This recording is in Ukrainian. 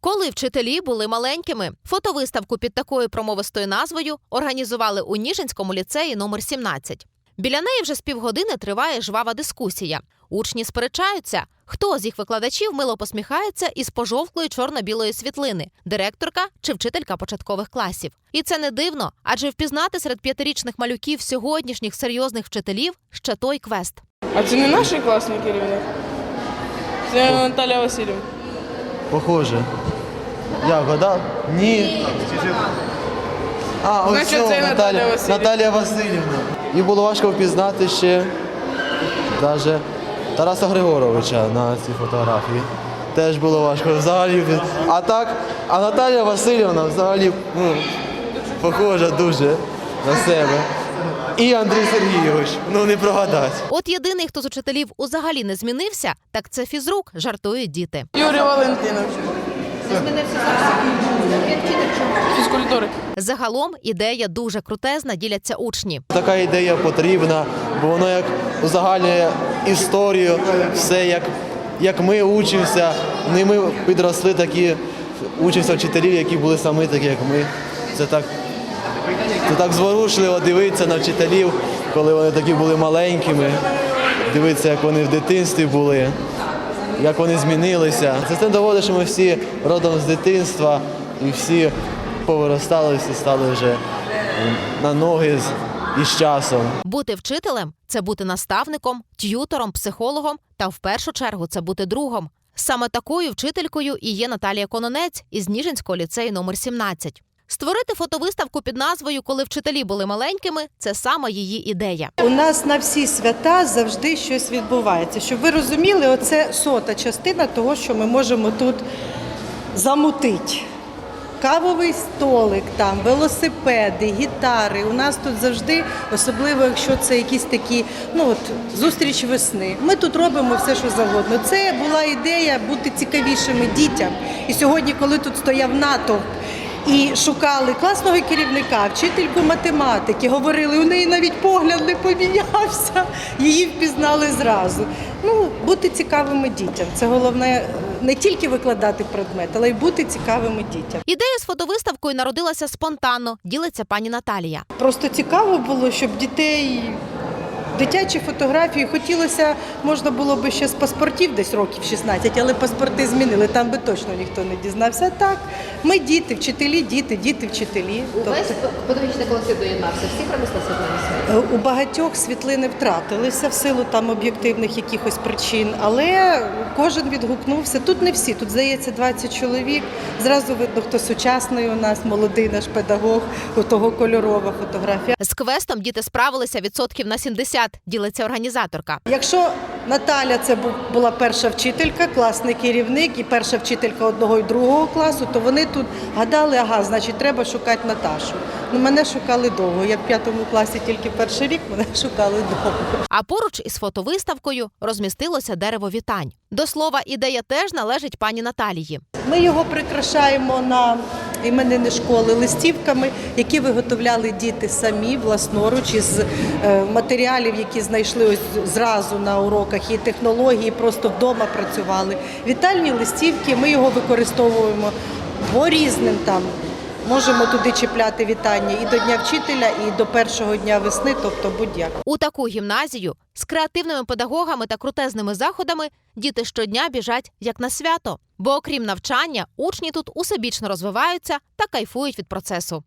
Коли вчителі були маленькими, фотовиставку під такою промовистою назвою організували у Ніжинському ліцеї номер 17. Біля неї вже з півгодини триває жвава дискусія. Учні сперечаються, хто з їх викладачів мило посміхається із пожовклої чорно-білої світлини, директорка чи вчителька початкових класів. І це не дивно, адже впізнати серед п'ятирічних малюків сьогоднішніх серйозних вчителів ще той квест. А це не наш класний керівник? Це Наталя Васильівна. Похоже. Я вгадав? Ні. А, ось Значить, це Наталя Наталя, Василівна. Наталія Васильівна. І було важко впізнати ще навіть Тараса Григоровича на цій фотографії. Теж було важко взагалі. А так, а Наталія Васильівна взагалі ну, похожа дуже на себе. І Андрій Сергійович, ну не прогадать. От єдиний, хто з учителів узагалі не змінився, так це фізрук, жартують діти. Юрій Валентинович. Фізкультури. Загалом ідея дуже крутезна, діляться учні. Така ідея потрібна, бо воно як узагальнює історію, все як, як ми учимося. Не ми підросли такі, учимося вчителів, які були самі такі, як ми. Це так, це так зворушливо дивитися на вчителів, коли вони такі були маленькими, дивитися, як вони в дитинстві були, як вони змінилися. Це доводить, що ми всі родом з дитинства і всі повиростали, всі стали вже на ноги з- із часом. Бути вчителем це бути наставником, т'ютором, психологом та в першу чергу це бути другом. Саме такою вчителькою і є Наталія Кононець із Ніжинського ліцею номер 17. Створити фотовиставку під назвою Коли вчителі були маленькими це саме її ідея. У нас на всі свята завжди щось відбувається. Щоб ви розуміли, оце сота частина того, що ми можемо тут замутити. Кавовий столик, там, велосипеди, гітари. У нас тут завжди, особливо якщо це якісь такі ну от зустріч весни. Ми тут робимо все, що завгодно. Це була ідея бути цікавішими дітям. І сьогодні, коли тут стояв натовп і шукали класного керівника, вчительку математики, говорили, у неї навіть погляд не помінявся, її впізнали зразу. Ну, бути цікавими дітям. Це головне е, не тільки викладати предмет, але й бути цікавими дітям. Ідея з фотовиставкою народилася спонтанно, ділиться пані Наталія. Просто цікаво було, щоб дітей. Дитячі фотографії хотілося, можна було би ще з паспортів десь років 16, але паспорти змінили, там би точно ніхто не дізнався. Так, ми діти, вчителі, діти, діти, вчителі. Тобто Увесь педагогічний колектив доєднався, всі принесли світлини. Е, У багатьох світлини втратилися в силу там об'єктивних якихось причин, але кожен відгукнувся. Тут не всі, тут здається 20 чоловік. Зразу видно, хто сучасний у нас, молодий наш педагог, у того кольорова фотографія. З квестом діти справилися відсотків на 70, ділиться організаторка. Якщо Наталя це була перша вчителька, класний керівник і перша вчителька одного і другого класу, то вони тут гадали, ага, значить, треба шукати Наташу. Ну, мене шукали довго. Я в п'ятому класі тільки перший рік, мене шукали довго. А поруч із фотовиставкою розмістилося дерево вітань. До слова, ідея теж належить пані Наталії. Ми його прикрашаємо на іменини школи листівками, які виготовляли діти самі власноруч із е, матеріалів, які знайшли ось зразу на уроках, і технології, просто вдома працювали. Вітальні листівки, ми його використовуємо по різним там. Можемо туди чіпляти вітання і до Дня вчителя, і до першого дня весни, тобто будь-як. У таку гімназію з креативними педагогами та крутезними заходами діти щодня біжать як на свято. Бо окрім навчання, учні тут усебічно розвиваються та кайфують від процесу.